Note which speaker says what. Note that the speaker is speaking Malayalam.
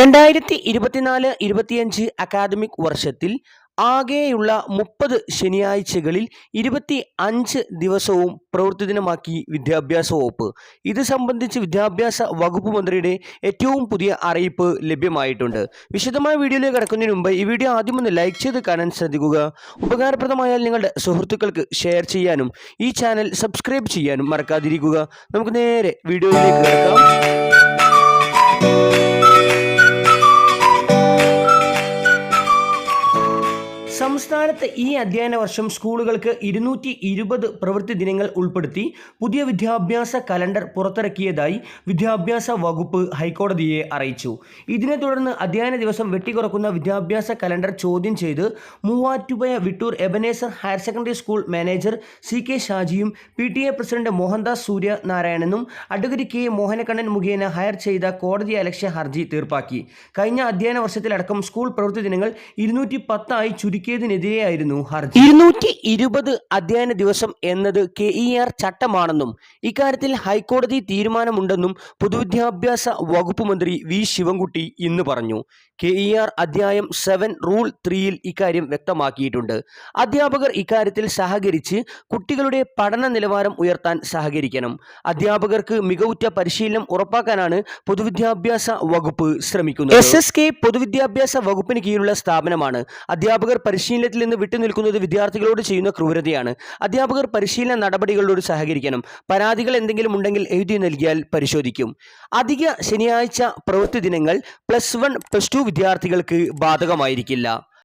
Speaker 1: രണ്ടായിരത്തി ഇരുപത്തിനാല് ഇരുപത്തിയഞ്ച് അക്കാദമിക് വർഷത്തിൽ ആകെയുള്ള മുപ്പത് ശനിയാഴ്ചകളിൽ ഇരുപത്തി അഞ്ച് ദിവസവും പ്രവൃത്തി ദിനമാക്കി വിദ്യാഭ്യാസ വകുപ്പ്. ഇത് സംബന്ധിച്ച് വിദ്യാഭ്യാസ വകുപ്പ് മന്ത്രിയുടെ ഏറ്റവും പുതിയ അറിയിപ്പ് ലഭ്യമായിട്ടുണ്ട്. വിശദമായ വീഡിയോയിലേക്ക് കടക്കുന്നതിന് മുമ്പ് ഈ വീഡിയോ ആദ്യം ഒന്ന് ലൈക്ക് ചെയ്ത് കാണാൻ ശ്രദ്ധിക്കുക. ഉപകാരപ്രദമായാൽ നിങ്ങളുടെ സുഹൃത്തുക്കൾക്ക് ഷെയർ ചെയ്യാനും ഈ ചാനൽ സബ്സ്ക്രൈബ് ചെയ്യാനും മറക്കാതിരിക്കുക. നമുക്ക് നേരെ വീഡിയോയിലേക്ക് കിടക്കാം. സംസ്ഥാനത്ത് ഈ അധ്യയന വർഷം സ്കൂളുകൾക്ക് ഇരുന്നൂറ്റി ഇരുപത് പ്രവൃത്തി ദിനങ്ങൾ ഉൾപ്പെടുത്തി പുതിയ വിദ്യാഭ്യാസ കലണ്ടർ പുറത്തിറക്കിയതായി വിദ്യാഭ്യാസ വകുപ്പ് ഹൈക്കോടതിയെ അറിയിച്ചു. ഇതിനെ തുടർന്ന് അധ്യയന ദിവസം വെട്ടിക്കുറക്കുന്ന വിദ്യാഭ്യാസ കലണ്ടർ ചോദ്യം ചെയ്ത് Muvattupuzha Vittoor Ebenezer higher secondary school manager C K ഷാജിയും P T A president Mohandas Surya നാരായണനും advocate K Mohanakannan മുഖേന ഹയർ ചെയ്ത കോടതി അലക്ഷ്യ ഹർജി തീർപ്പാക്കി. കഴിഞ്ഞ അധ്യയന വർഷത്തിലടക്കം സ്കൂൾ പ്രവൃത്തി ദിനങ്ങൾ ഇരുന്നൂറ്റി പത്തായി ചുരുക്കിയതിനെതിരെയായിരുന്നു ഹർജി. ഇരുന്നൂറ്റി ഇരുപത് അധ്യയന ദിവസം എന്നത് കെ ഇ ആർ ചട്ടമാണെന്നും ഇക്കാര്യത്തിൽ ഹൈക്കോടതി തീരുമാനമുണ്ടെന്നും പൊതുവിദ്യാഭ്യാസ വകുപ്പ് മന്ത്രി വി ശിവൻകുട്ടി ഇന്ന് പറഞ്ഞു. കെ ഇ ആർ അധ്യായം സെവൻ റൂൾ ത്രീയിൽ ഇക്കാര്യം വ്യക്തമാക്കിയിട്ടുണ്ട്. അധ്യാപകർ ഇക്കാര്യത്തിൽ സഹകരിച്ച് കുട്ടികളുടെ പഠന നിലവാരം ഉയർത്താൻ സഹകരിക്കണം. അധ്യാപകർക്ക് മികവുറ്റ പരിശീലനം ഉറപ്പാക്കാനാണ് പൊതുവിദ്യാഭ്യാസ വകുപ്പ് ശ്രമിക്കുന്നത്. എസ് എസ് കെ പൊതുവിദ്യാഭ്യാസ വകുപ്പിന് കീഴിലുള്ള സ്ഥാപനമാണ്. അധ്യാപകർ പരിശീലനത്തിൽ നിന്ന് വിട്ടുനിൽക്കുന്നത് വിദ്യാർത്ഥികളോട് ചെയ്യുന്ന ക്രൂരതയാണ്. അധ്യാപകർ പരിശീലന നടപടികളോട് സഹകരിക്കണം. പരാതികൾ എന്തെങ്കിലും ഉണ്ടെങ്കിൽ എഴുതി നൽകിയാൽ പരിശോധിക്കും. അധിക ശനിയാഴ്ച പ്രവൃത്തി ദിനങ്ങൾ പ്ലസ് വൺ പ്ലസ് ടു വിദ്യാർത്ഥികൾക്ക് ബാധകമായിരിക്കില്ല.